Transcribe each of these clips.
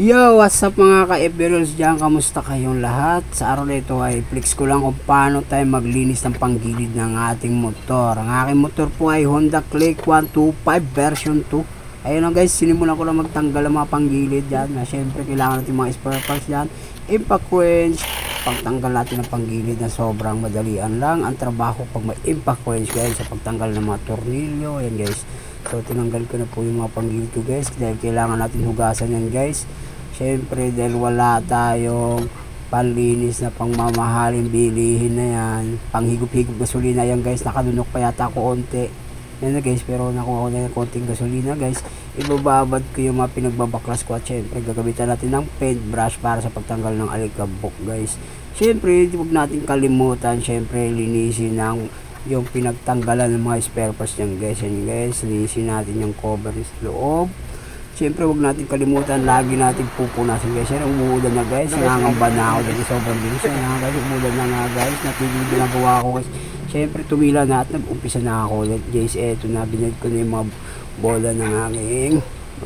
Yo, what's up mga ka-FBRLs dyan? Kamusta kayong lahat? Sa araw na ito ay flex ko lang kung paano tayo maglinis ng panggilid ng ating motor. Ang aking motor po ay Honda Click 125 version 2. Ayun lang guys, sinimulan ko lang magtanggal ang mga panggilid dyan. Na syempre kailangan natin mga spare parts dyan. Impact wrench, pagtanggal natin ng panggilid na sobrang madalian lang. Ang trabaho pag may impact wrench guys sa pagtanggal ng mga tornilyo. Ayan guys. So tinanggal ko na po yung mga panggilid ko guys dahil kailangan natin hugasan yan guys. Syempre dahil wala tayong panlinis na pangmamahalin bilihin na yan. Panghigop-higop gasolina yan guys. Nakadunok pa yata ko onte. Yan na guys, pero nakuha ko na yung konting gasolina guys. Ibababad ko yung mga pinagbabaklas ko at syempre gagamitan natin ng paintbrush para sa pagtanggal ng alikabok guys. Syempre, huwag natin kalimutan syempre linisin ng yung pinagtanggalan ng mga spare parts niyan guys. Yan guys, linisin natin yung cover sa loob. Siyempre, huwag natin kalimutan, lagi natin pupunasin guys. Yan, umuulan na guys. Nangangamba na ako dahil sobrang bilis. Yan nga guys, umuulan na nga guys. Natigil ginagawa ko guys. Siyempre, tumila na at nag-umpisa na ako ulit guys. Eto na, binad ko na yung mga bola ng aking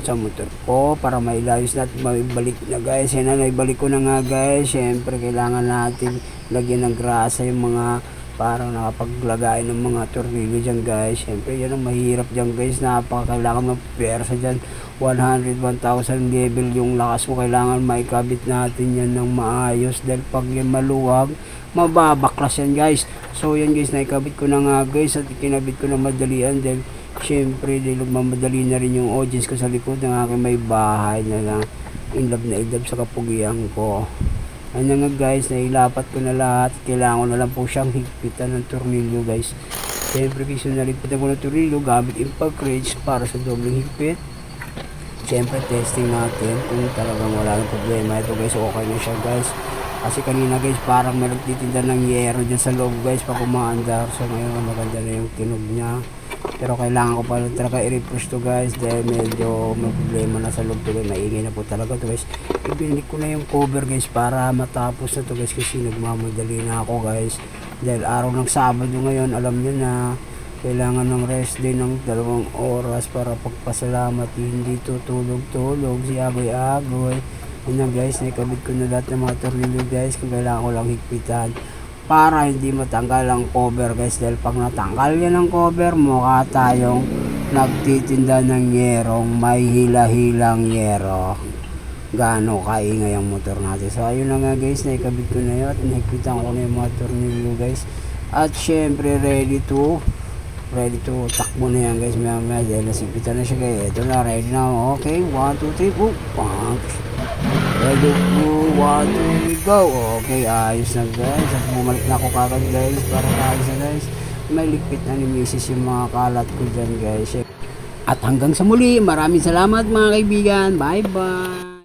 sa motor ko para mailayos natin maibalik na guys. Yan na, naibalik ko na nga guys. Siyempre, kailangan natin lagyan ng grasa yung mga parang nakapaglagay ng mga tornilyo dyan guys. Syempre yan ang mahirap dyan guys. Napaka kailangan magpersa dyan. 100 1,000 level yung lakas mo. Kailangan maikabit natin yan ng maayos. Dahil pag yan maluwag mababaklas yan guys. So yan guys naikabit ko na nga guys at kinabit ko na madalian dahil syempre dahil mamadali na rin yung audience ko sa likod ng aking may bahay na lang. In love na in love sa kapugian ko ano nga guys, nailapat ko na lahat. Kailangan ko na lang po siyang higpitan ng tornilyo guys. Siyempre guys, nalipitan ko ng tornilyo gamit impact wrench para sa dobleng higpit. Siyempre testing natin kung talagang wala ng problema. Ito guys, okay na siya guys. Kasi kanina guys, parang may nagtitinda ng yero dyan sa loob guys pag umaandar. So ngayon maganda na yung kinog niya. Pero kailangan ko pa talaga i-refresh to guys dahil medyo may problema na sa loob guys. Maingay na po talaga to guys. Ibinig ko na yung cover guys para matapos na to guys kasi nagmamadali na ako guys. Dahil araw ng Sabado ngayon, alam nyo na kailangan ng rest day ng dalawang oras para pagpasalamat hindi tutulog-tulog si agoy-agoy yun guys nakabit ko na lahat ng mga tornilyo guys kung kailangan ko lang higpitan para hindi matanggal ang cover guys. Dahil pag natanggal yan ang cover mukha tayong nagtitinda ng yerong may hila-hilang yero gaano kaingay ang motor natin. So ayun na nga guys. Naikabit ko na yun at nahigpitan ko na yung mga tornilyo guys. At syempre ready to ready to takbo na yan guys. Maya maya dahil nasipitan na siya guys. Ito na ready na. Okay 1, 2, 3 boom punch ready to 1, 2, go. Okay ayos na guys. At bumalik na ako kagad guys para ayos na guys. May ligpit na ni misis yung mga kalat ko dyan guys. At hanggang sa muli maraming salamat mga kaibigan. Bye bye